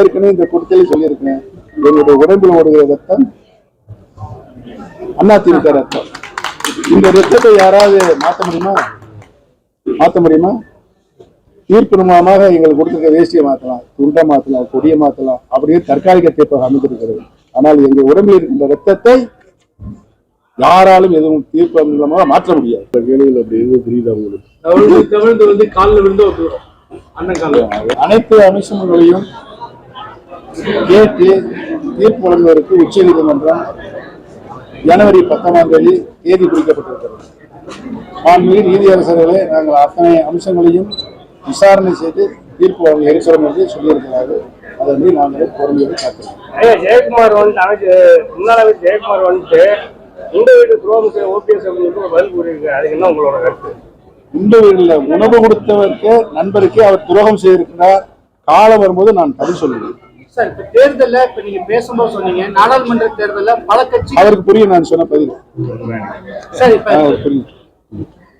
ஏற்கனவே இந்த கூட்டத்தில் சொல்லியிருக்கேன். எங்களுடைய உடம்பில் ஓடுகிற ரத்தம் அதிமுக ரத்தம். இந்த ரத்தத்தை யாராவது மாற்ற முடியுமா? மாற்ற முடியுமா? தீர்ப்பு மூலமாக எங்களுக்கு கொடுத்துருக்க வேஷ்டியை மாற்றலாம் துண்டை மாற்றலாம் கொடியை மாற்றலாம் அப்படியே தற்காலிக தீர்ப்பாக அமைந்திருக்கிறது. ஆனால் எங்கள் உடம்பில் இருக்கின்ற ரத்தத்தை யாராலும் எதுவும் தீர்ப்பு மூலமாக மாற்ற முடியாது. இந்த வேலைகள் அப்படி எதுவும் புரியுதா உங்களுக்கு? தவிழ்ந்து தவிழ்ந்து கேட்டு தீர்ப்பு வழங்குவதற்கு உச்ச நீதிமன்றம் ஜனவரி பத்தாம் தேதி தேதி குறிக்கப்பட்டிருக்கிறது மாண்புமிகு நீதியரசர்களே நாங்கள் அத்தனை அம்சங்களையும் விசாரணை செய்து தீர்ப்பு வழங்க இருக்கிறோம் என்று சொல்லியிருக்கிறார்கள். அதன்படி நாங்கள் பொறுமையோடு காக்கிறோம் ஐயா ஜெயக்குமார் வந்து அமைச்சர் முன்னாள் ஜெயக்குமார் வந்துட்டு இந்த வீட்டு துரோகம் ஓபிஎஸ் அப்படின்னு பதில் கூறியிருக்காரு. அதுக்கு என்ன உங்களோட கருத்து? இந்த வீட்டில் உணவு கொடுத்தவருக்கு நண்பருக்கே அவர் துரோகம் செய்திருக்கிறார். காலம் வரும்போது நான் பதில் சொல்லுவேன். சார் இப்ப தேர்தல்ல இப்ப நீங்க பேசும்போது சொன்னீங்க நாடாளுமன்ற தேர்தல்ல பல கட்சி அவருக்கு புரியும் நான் சொன்ன பதில். சார் இப்ப அவருக்கு புரியும்.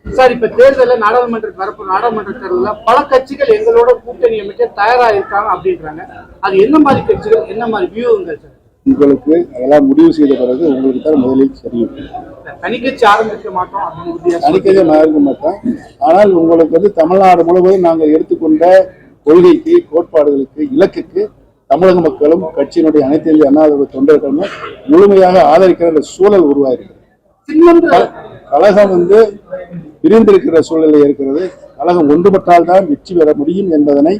சார் இப்ப தேர்தல்ல நாடாளுமன்ற வரப்பு நாடாளுமன்ற தேர்தல்ல பல கட்சிகள் எங்களோட கூட்டணி அமைக்க தயாரா இருக்காங்க அப்படின்றாங்க. அது என்ன மாதிரி கட்சிகள் என்ன மாதிரி வியூங்கள் சார்? உங்களுக்கு அதெல்லாம் முடிவு செய்த பிறகு உங்களுக்கு தான் முதலில் தெரியும். தனி கட்சி ஆரம்பிக்க மாட்டோம் தனிக்கதை இருக்க மாட்டோம். ஆனால் உங்களுக்கு வந்து தமிழ்நாடு முழுவதும் நாங்கள் எடுத்துக்கொண்ட கொள்கைக்கு கோட்பாடுகளுக்கு இலக்குக்கு தமிழக மக்களும் கட்சியினுடைய அனைத்து இந்திய அண்ணா திராவிட தொண்டர்களும் முழுமையாக ஆதரிக்கிற சூழல் உருவாகிறது. கழகம் வந்து பிரிந்திருக்கிற சூழ்நிலை இருக்கிறது. கழகம் ஒன்றுபட்டால்தான் வெற்றி பெற முடியும் என்பதனை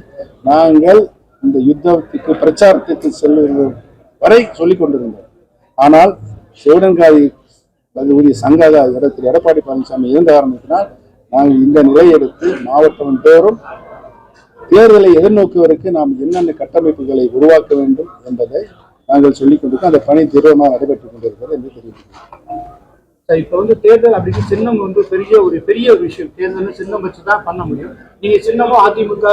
நாங்கள் இந்த யுத்தத்துக்கு பிரச்சாரத்துக்கு செல்லுகிற வரை சொல்லிக் கொண்டிருந்தோம். ஆனால் சிவடன்காதி பகுதி சங்காத இடத்தில் எடப்பாடி பழனிசாமி இருந்த காரணத்தினால் நாங்கள் இந்த நிலையை எடுத்து மாவட்டம் தோறும் தேர்தலை எதிர்நோக்குவதற்கு நாம் என்னென்ன கட்டமைப்புகளை உருவாக்க வேண்டும் என்பதை நாங்கள் சொல்லிக் கொண்டிருக்கோம். அந்த பணி தீவிரமாக நடைபெற்றுக் கொண்டிருக்கிறது என்று தெரிவிக்கிறேன். சார் இப்ப வந்து தேர்தல் அப்படின்னு சின்னம் வந்து பெரிய ஒரு பெரிய ஒரு விஷயம். தேர்தல் சின்னம் வச்சு தான் பண்ண முடியும். நீங்க சின்னமோ அதிமுக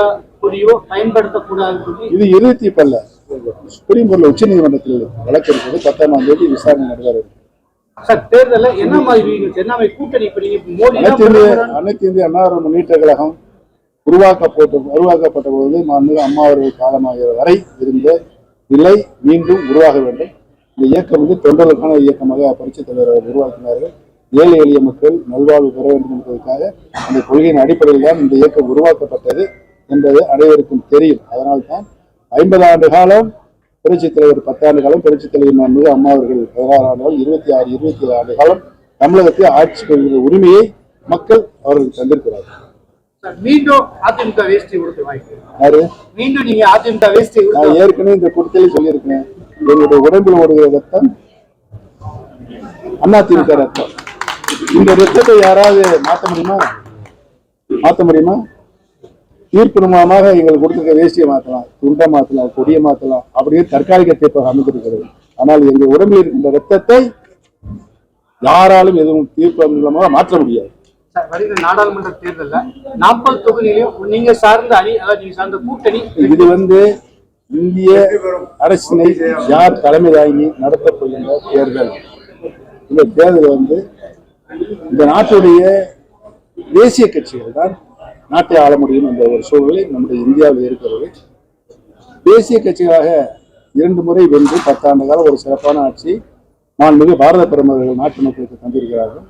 கொடியோ பயன்படுத்தக்கூடாதுன்னு சொல்லி இது இறுதி தீர்ப்பல்ல சுப்ரீம் கோர்ட்ல உச்ச நீதிமன்றத்தில் வழக்கு இருக்கிறது பத்தாம் தேதி விசாரணை. சார் தேர்தல்ல என்ன மாதிரி என்ன மாதிரி கூட்டணி நீங்க மோடி அனைத்து இந்திய அனைத்து திராவிட முன்னேற்ற கழகம் உருவாக்கப்பட்ட உருவாக்கப்பட்ட போது மாண்புமிகு அம்மா அவர்கள் காலமாகிற வரை இருந்த நிலை மீண்டும் உருவாக வேண்டும். இந்த இயக்கம் வந்து தொண்டர்களுக்கான இயக்கமாக புரட்சித் தலைவர் உருவாக்கினார்கள். ஏழை எளிய மக்கள் நல்வாழ்வு பெற வேண்டும் என்பதற்காக அந்த கொள்கையின் அடிப்படையில் தான் இந்த இயக்கம் உருவாக்கப்பட்டது என்பது அனைவருக்கும் தெரியும். அதனால்தான் ஐம்பது ஆண்டு காலம் புரட்சி தலைவர் பத்தாண்டு காலம் புரட்சி தலைவர் மாண்புமிகு அம்மா அவர்கள் பதினாறு ஆண்டுகள் இருபத்தி ஆறு இருபத்தி ஏழு ஆண்டு காலம் தமிழகத்தில் ஆட்சி புரிகிற உரிமையை மக்கள் அவர்கள் தந்திருக்கிறார்கள். மீண்டும் அதிமுக வேஷ்டி கொடுத்து வாய்ப்பு. மீண்டும் நீங்க அதிமுக வேஷ்டி நான் ஏற்கனவே இந்த கூட்டத்தில் சொல்லியிருக்கேன் எங்களுடைய உடம்பில் ஓடுகிற ரத்தம் அதிமுக ரத்தம். இந்த ரத்தத்தை யாராவது மாற்ற முடியுமா? மாற்ற முடியுமா? தீர்ப்பு மூலமாக எங்களுக்கு கொடுத்துருக்க வேஷ்டியை மாற்றலாம் துண்டை மாற்றலாம் கொடியை மாற்றலாம் அப்படியே தற்காலிக தீர்ப்பாக அமைந்திருக்கிறது. ஆனால் எங்கள் உடம்பில் இருக்கின்ற ரத்தத்தை யாராலும் எதுவும் தீர்ப்பு மூலமாக மாற்ற முடியாது. வருகிற நாடாளுமன்ற தேர்தலில் நாற்பது தொகுதியிலையும் நீங்க சார்ந்த அணி அதாவது நீங்க சார்ந்த கூட்டணி இது வந்து இந்திய அரசினை யார் தலைமை தாங்கி நடத்தப் போகின்ற தேர்தல்? இந்த தேர்தல் வந்து இந்த நாட்டுடைய தேசிய கட்சிகள் தான் நாட்டை ஆள முடியும் என்ற ஒரு சூழ்நிலை நம்முடைய இந்தியாவில் இருக்கிறது. தேசிய கட்சிகளாக இரண்டு முறை வென்று பத்தாண்டு காலம் ஒரு சிறப்பான ஆட்சி மாண்புமிகு பாரத பிரமர்கள் நாட்டு மக்களுக்கு தந்திருக்கிறார்கள்.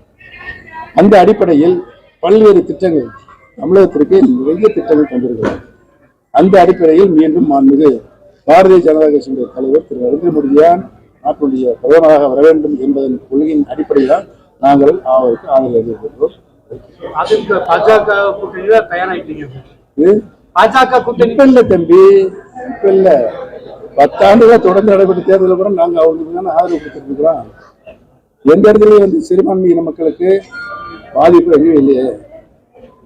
அந்த அடிப்படையில் பல்வேறு திட்டங்கள் தமிழகத்திற்கு நிறைய திட்டங்கள் தந்திருக்கிறார்கள் அந்த அடிப்படையில் மீண்டும் மாண்புமிகு பாரதிய ஜனதா கட்சியினுடைய தலைவர் திரு நரேந்திர மோடிதான் நாட்டுடைய பிரதமராக வர வேண்டும் என்பதன் கொள்கையின் அடிப்படையில் தான் நாங்கள் அவருக்கு ஆதரவு அளித்திருக்கிறோம். பாஜக தம்பி இப்ப இல்ல. பத்தாண்டுகளா தொடர்ந்து நடைபெற்ற தேர்தலில் கூட நாங்க அவங்களுக்கு தானே ஆதரவு கொடுத்துருக்கிறோம். எந்த இடத்துலயும் வந்து சிறுபான்மையின மக்களுக்கு பாதிப்பு எங்கேயும் இல்லையே.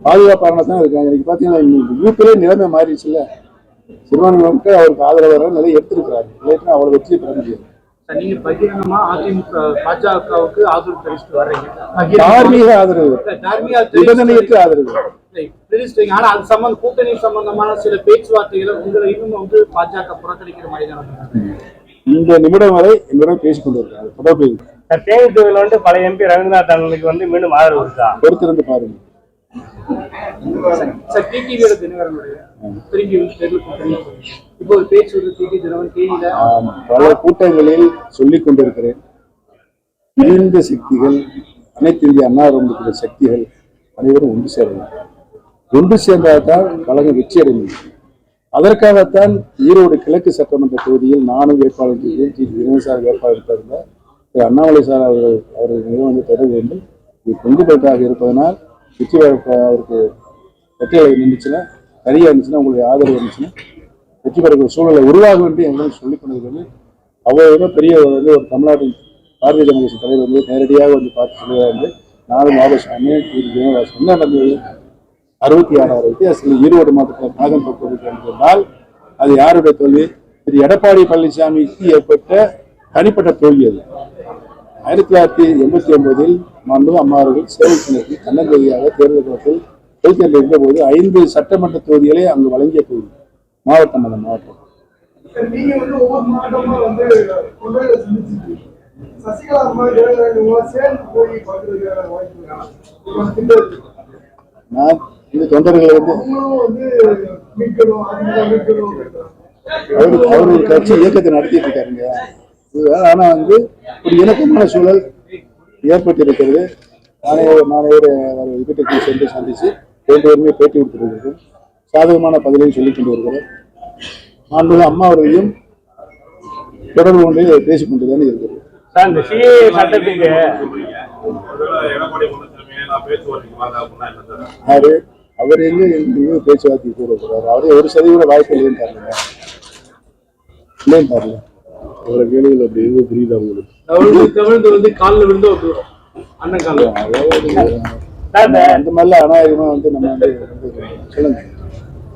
பாதுகாப்பான தான் இருக்காங்க. இன்னைக்கு பாத்தீங்கன்னா யூபிலே நிலைமை மாறிடுச்சுல்ல. சிறுபான்மை மக்கள் அவருக்கு ஆதரவாக நிலையை எடுத்திருக்கிறாரு இல்லைன்னா அவ்வளவு வெற்றி பெற முடியாது. தார்மீக ஆதரவு. நிபந்தனையற்ற ஆதரவு. ஆனா அது சம்பந்த கூட்டணி சம்பந்தமான சில பேச்சுவார்த்தைகளை உங்களை இன்னும் வந்து பாஜக புறக்கணிக்கிற மாதிரி. இந்த நிமிடம் வரை என்னுடன் பேசிக் கொண்டிருக்கிறார் தொடர்பு. தேனி தொகுதியில் வந்து பழைய எம்பி ரவீந்திரநாத் அண்ணனுக்கு வந்து மீண்டும் ஆதரவு இருக்கா பொறுத்திருந்து பாருங்க. சார் டிடிவியோட தினகரனுடைய திரும்பி தேர்தல் கூட்டணி. இப்போ ஒரு பேச்சு ஒரு டிடி பல கூட்டங்களில் சொல்லிக் கொண்டிருக்கிறேன். பிரிந்த சக்திகள் அனைத்து இந்திய அண்ணா இருக்கிற சக்திகள் அனைவரும் ஒன்று சேரணும் ஒன்று சேர்ந்தால்தான் கழகம் வெற்றி அடையும் அதற்காகத்தான் ஈரோடு கிழக்கு சட்டமன்ற தொகுதியில் நானும் வேட்பாளர் செய்தேன் டி தினகரன் சார் வேட்பாளர் இருந்தார் திரு அண்ணாமலை சார் அவர்கள் அவர்கள் வந்து தொடர்பு வேண்டும் இது கொண்டு இருப்பதனால் வெற்றி அவருக்கு வெற்றிகளை நின்றுச்சுன்னா சரியா இருந்துச்சுன்னா உங்களுடைய ஆதரவு இருந்துச்சுன்னா வெற்றி பெறக்கூடிய சூழலை உருவாகும் என்று எங்களுக்கு சொல்லிக் கொண்டிருக்கிறது அவ்வளவு பெரிய வந்து ஒரு தமிழ்நாட்டின் பாரதிய ஜனதா கட்சி தலைவர் வந்து நேரடியாக வந்து பார்த்து சொல்லுகிறார் என்று நானும் மாதசாமி என்ன நடந்தது அறுபத்தி ஆறாயிரம் வித்தியாசத்தில் ஈரோடு மாவட்டத்தில் நாகம் போக்குவரத்து என்றால் அது யாருடைய தோல்வி? திரு எடப்பாடி பழனிசாமிக்கு ஏற்பட்ட தனிப்பட்ட தோல்வி அது ஆயிரத்தி தொள்ளாயிரத்தி எண்பத்தி ஒன்பதில் மாண்பு அம்மா அவர்கள் சேவை தன்னந்தனியாக தேர்தல் களத்தில் தொகுதியில் இருந்தபோது ஐந்து சட்டமன்ற தொகுதிகளை அங்கு வழங்கிய தொகுதி மாவட்டம் அந்த மாவட்டம். நான் இந்த தொண்டர்களை வந்து. அவரு அவர் கட்சி இயக்கத்தை நடத்திட்டு இருக்காருங்க ஆனா வந்து ஒரு இணக்கமான சூழல் ஏற்பட்டிருக்கிறது. நானே நானே ஒரு வீட்டுக்கு சென்று சந்திச்சு ரெண்டு பேருமே பேட்டி கொடுத்துருக்கிறோம் சாதகமான பதிலையும் சொல்லிக் கொண்டு வருகிறோம் மாண்புமிகு அம்மா அவர்களையும் தொடர்பு கொண்டு பேசிக் கொண்டு தானே இருக்கிறது யாரு அவர் எங்க எங்கேயும் பேச்சுவார்த்தை கூறப்படுறாரு. அவரே ஒரு சதவீத வாய்ப்பு இல்லைன்னு பாருங்க. இல்லைன்னு பாருங்க. அவரை கேள்விகள் அப்படி எதுவும் புரியுது அவங்களுக்கு தமிழ் தமிழ்ந்து வந்து காலில் விழுந்து விட்டுரும் அண்ணன் காலில். அந்த மாதிரிலாம் அநாயகமா வந்து நம்ம வந்து சொல்லுங்க.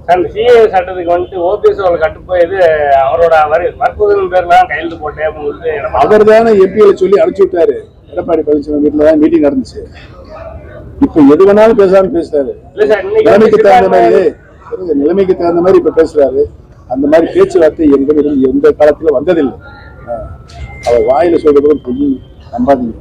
சார் சிஏ சட்டத்துக்கு வந்துட்டு ஓபிஎஸ் அவர்கள் கட்டுப்போய் இது அவரோட வரி வற்புறுதல் பேர்லாம் கையெழுத்து போட்டேன் அப்படின்னு சொல்லிட்டு அவர் தானே எம்பிகளை சொல்லி அனுப்பிச்சு விட்டாரு. எடப்பாடி பழனிசாமி வீட்டுல தான் மீட்டிங் நடந்துச்சு. இப்ப எது வேணாலும் பேசலாம்னு பேசுறாரு. இல்ல சார் இன்னைக்கு நிலைமைக்கு தகுந்த மாதிரி நிலைமைக்கு தகுந்த மாதிரி இப்ப பேசுறாரு. அந்த மாதிரி பேச்சுவார்த்தை எங்களிடம் எந்த காலத்துல வந்ததில்லை. அவர் வாயில சொல்றதும் பொய் நம்பாதீங்க.